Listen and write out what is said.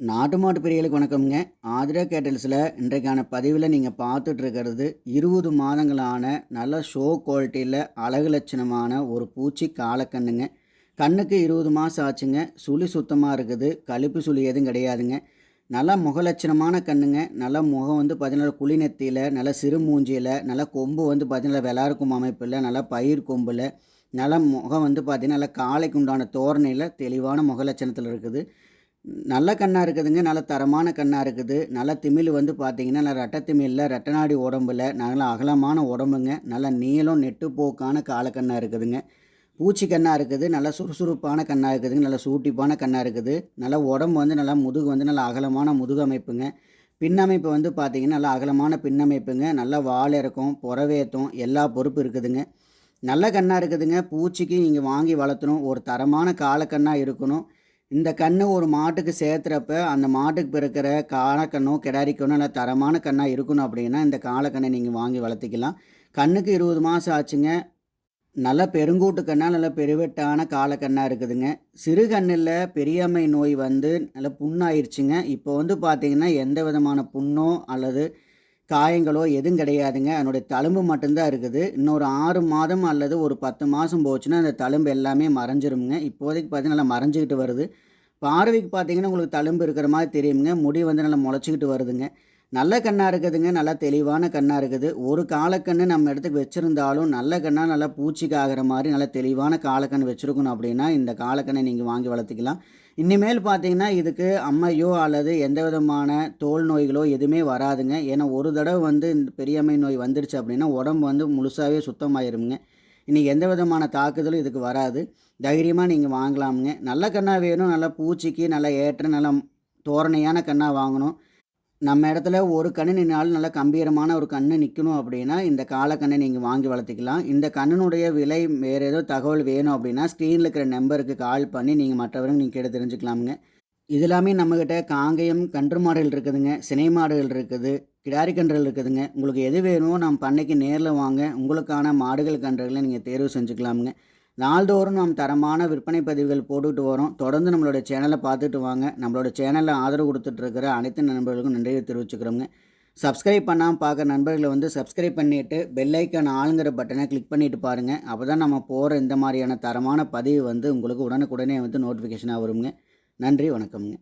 நாட்டு மாட்டு பிரியலுக்கு வணக்கம்ங்க. ஆதிரா கேட்டல்ஸில் இன்றைக்கான பதிவில் நீங்கள் பார்த்துட்ருக்கிறது இருபது மாதங்களான நல்ல ஷோ குவாலிட்டியில் அழகு லட்சணமான ஒரு பூச்சி காலக்கண்ணுங்க. கண்ணுக்கு இருபது மாதம் ஆச்சுங்க. சுழி சுத்தமாக இருக்குது. கழுப்பு சுழி எதுவும் கிடையாதுங்க. நல்லா முகலட்சணமான கண்ணுங்க. நல்லா முகம் வந்து பார்த்தீங்கன்னா குழி நெத்தியில் நல்லா சிறு மூஞ்சியில் நல்லா கொம்பு வந்து பார்த்தீங்கன்னா விளாருக்கும் அமைப்பில் நல்லா பயிர் கொம்பில் நல்லா முகம் வந்து பார்த்தீங்கன்னா நல்லா காலைக்கு உண்டான தோரணையில் தெளிவான முகலட்சணத்தில் இருக்குது. நல்ல கண்ணாக இருக்குதுங்க நல்ல தரமான கண்ணாக இருக்குது. நல்ல திமில் வந்து பார்த்தீங்கன்னா நல்ல ரெட்டை திமிழில் ரெட்டநாடி உடம்புல நல்ல அகலமான உடம்புங்க. நல்ல நீளம் நெட்டுப்போக்கான காலக்கண்ணாக இருக்குதுங்க. பூச்சி கண்ணாக இருக்குது நல்ல சுறுசுறுப்பான கண்ணாக இருக்குதுங்க நல்ல சூட்டிப்பான கண்ணாக இருக்குது. நல்ல உடம்பு வந்து நல்லா முதுகு வந்து நல்ல அகலமான முதுகு அமைப்புங்க. பின்னமைப்பு வந்து பார்த்திங்கன்னா நல்ல அகலமான பின்னமைப்புங்க. நல்ல வாழை இறக்கம் புறவேத்தம் எல்லா பொறுப்பு இருக்குதுங்க. நல்ல கண்ணாக இருக்குதுங்க. பூச்சிக்கு நீங்கள் வாங்கி வளர்த்தணும். ஒரு தரமான காலக்கண்ணாக இருக்கணும். இந்த கன்று ஒரு மாட்டுக்கு சேர்த்துறப்ப அந்த மாட்டுக்கு பிறக்கிற காலக்கண்ணோ கிடாரிக்கண்ணோ நல்ல தரமான கண்ணாக இருக்கணும் அப்படின்னா இந்த காலக்கண்ணை நீங்கள் வாங்கி வளர்த்திக்கலாம். கண்ணுக்கு இருபது மாதம் ஆச்சுங்க. நல்ல பெருங்கூட்டு கண்ணா நல்ல பெருவெட்டான காலக்கண்ணாக இருக்குதுங்க. சிறு கண்ணில் பெரியம்மை நோய் வந்து நல்ல புண்ணாயிருச்சுங்க. இப்போ வந்து பார்த்திங்கன்னா எந்த விதமான புண்ணோ அல்லது காயங்களோ எதுவும் கிடையாதுங்க. அதனுடைய தழும்பு மட்டும்தான் இருக்குது. இன்னொரு ஆறு மாதம் அல்லது ஒரு பத்து மாதம் போச்சுன்னா அந்த தழும்பு எல்லாமே மறைஞ்சிருமுங்க. இப்போதைக்கு பார்த்தீங்கன்னா நல்லா மறைஞ்சிக்கிட்டு வருது. பார்வைக்கு பார்த்தீங்கன்னா உங்களுக்கு தழும்பு இருக்கிற மாதிரி தெரியுங்க முடி வந்து நல்லா முளைச்சிக்கிட்டு வருதுங்க. நல்ல கண்ணாக இருக்குதுங்க நல்லா தெளிவான கண்ணாக இருக்குது. ஒரு காலக்கண்ணு நம்ம இடத்துக்கு வச்சுருந்தாலும் நல்ல கண்ணாக நல்லா பூச்சிக்கு ஆகிற மாதிரி நல்ல தெளிவான காலக்கண்ணு வச்சுருக்கணும் அப்படின்னா இந்த காலக்கண்ணை நீங்கள் வாங்கி வளர்த்துக்கலாம். இனிமேல் பார்த்தீங்கன்னா இதுக்கு அம்மையோ அல்லது எந்த விதமான தோல் நோய்களோ எதுவுமே வராதுங்க. ஏன்னா ஒரு தடவை வந்து இந்த பெரியம்மை நோய் வந்துடுச்சு அப்படின்னா உடம்பு வந்து முழுசாகவே சுத்தமாயிருங்க இன்றைக்கி எந்த விதமான தாக்குதலும் இதுக்கு வராது. தைரியமாக நீங்கள் வாங்கலாமுங்க. நல்ல கண்ணாக வேணும் நல்லா பூச்சிக்கு நல்லா ஏற்ற நல்லா தோரணையான கண்ணாக வாங்கணும். நம்ம இடத்துல ஒரு கண்ணு நின்னாலும் நல்லா கம்பீரமான ஒரு கண்ணு நிற்கணும் அப்படின்னா இந்த காலக்கண்ணை நீங்கள் வாங்கி வளர்த்திக்கலாம். இந்த கண்ணினுடைய விலை வேறு ஏதோ தகவல் வேணும் அப்படின்னா ஸ்க்ரீனில் இருக்கிற நம்பருக்கு கால் பண்ணி நீங்கள் மற்றவர்கள் நீங்கள் கேட்டு தெரிஞ்சுக்கலாமுங்க. இது எல்லாமே நம்மக்கிட்ட காங்கயம் கன்று மாடுகள் இருக்குதுங்க சினை மாடுகள் இருக்குது கிடாரி கன்றுகள் இருக்குதுங்க. உங்களுக்கு எது வேணுமோ நம்ம பண்ணைக்கு நேரில் வாங்க உங்களுக்கான மாடுகள் கன்றுகளை நீங்கள் தேர்வு செஞ்சுக்கலாமுங்க. நாள்தோறும் நாம் தரமான விற்பனை பதிவுகள் போட்டுக்கிட்டு வரோம். தொடர்ந்து நம்மளோட சேனலை பார்த்துட்டு வாங்க. நம்மளோட சேனலில் ஆதரவு கொடுத்துட்ருக்கிற அனைத்து நண்பர்களுக்கும் நன்றியை தெரிவிச்சுக்கிறோங்க. சப்ஸ்கிரைப் பண்ணாமல் பார்க்குற நண்பர்களை வந்து சப்ஸ்கிரைப் பண்ணிவிட்டு பெல்லைக்கான ஆளுங்கிற பட்டனை கிளிக் பண்ணிவிட்டு பாருங்கள் அப்போ தான் நம்ம போகிற இந்த மாதிரியான தரமான பதிவு வந்து உங்களுக்கு உடனுக்குடனே வந்து நோட்டிஃபிகேஷனாக வருங்க. நன்றி வணக்கம்ங்க.